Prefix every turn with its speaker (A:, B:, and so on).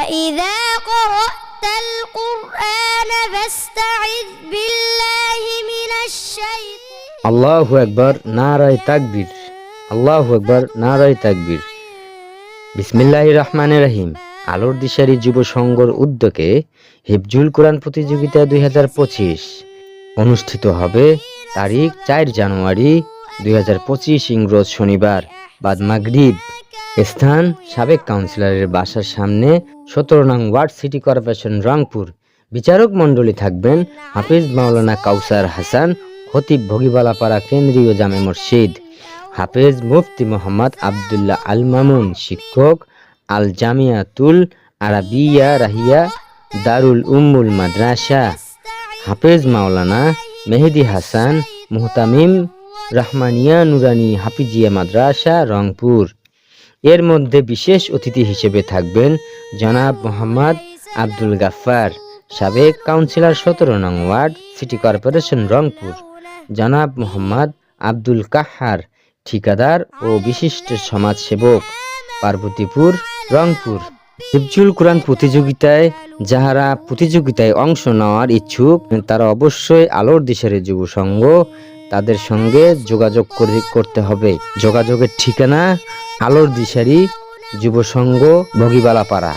A: فإذا قرأت القرآن فاستعذ بالله من الشيطان
B: আল্লাহু একবার নারায় তাকবীর আল্লাহু একবার নারায় তাকবীর বিসমিল্লাহ রহমান রহিম আলোর দিশারি যুব সংঘর উদ্যোগে হিফজুল কোরআন প্রতিযোগিতা দুই হাজার পঁচিশ অনুষ্ঠিত হবে তারিখ চার জানুয়ারি দুই হাজার পঁচিশ ইংরোজ শনিবার বাদ মাগরিব স্থান সাবেক কাউন্সিলরের বাসার সামনে সতেরো নং ওয়ার্ড সিটি কর্পোরেশন, রংপুর। বিচারক মণ্ডলী থাকবেন হাফিজ মাওলানা কাউসার হাসান, খতিব ভগিবালাপাড়া কেন্দ্রীয় জামে মসজিদ। হাফেজ মুফতি মোহাম্মদ আবদুল্লাহ আল মামুন, শিক্ষক আল জামিয়াতুল আরাবিয়া রাহিয়া, দারুল উম্মুল মাদ্রাসা। হাফেজ মাওলানা মেহেদি হাসান, মুহতামিম রহমানিয়া নুরানি হাফিজিয়া মাদ্রাসা, রংপুর। এর মধ্যে বিশেষ অতিথি হিসেবে থাকবেন জনাব মোহাম্মদ আব্দুল গাফার সাবেক কাউন্সিলর সতেরো নং ওয়ার্ড, সিটি কর্পোরেশন রংপুর। জনাব মোহাম্মদ আব্দুল কাহার, ঠিকাদার ও বিশিষ্ট সমাজসেবক, পার্বতীপুর, রংপুর। হিফজুল কোরআন প্রতিযোগিতায় যাহারা প্রতিযোগিতায় অংশ নেওয়ার ইচ্ছুক, তারা অবশ্যই আলোর দিশারি যুব সংঘ তাদের সঙ্গে যোগাযোগ করে, করতে হবে। যোগাযোগের ঠিকানা আলোর দিশারি যুব সংঘ বগিবালাপাড়া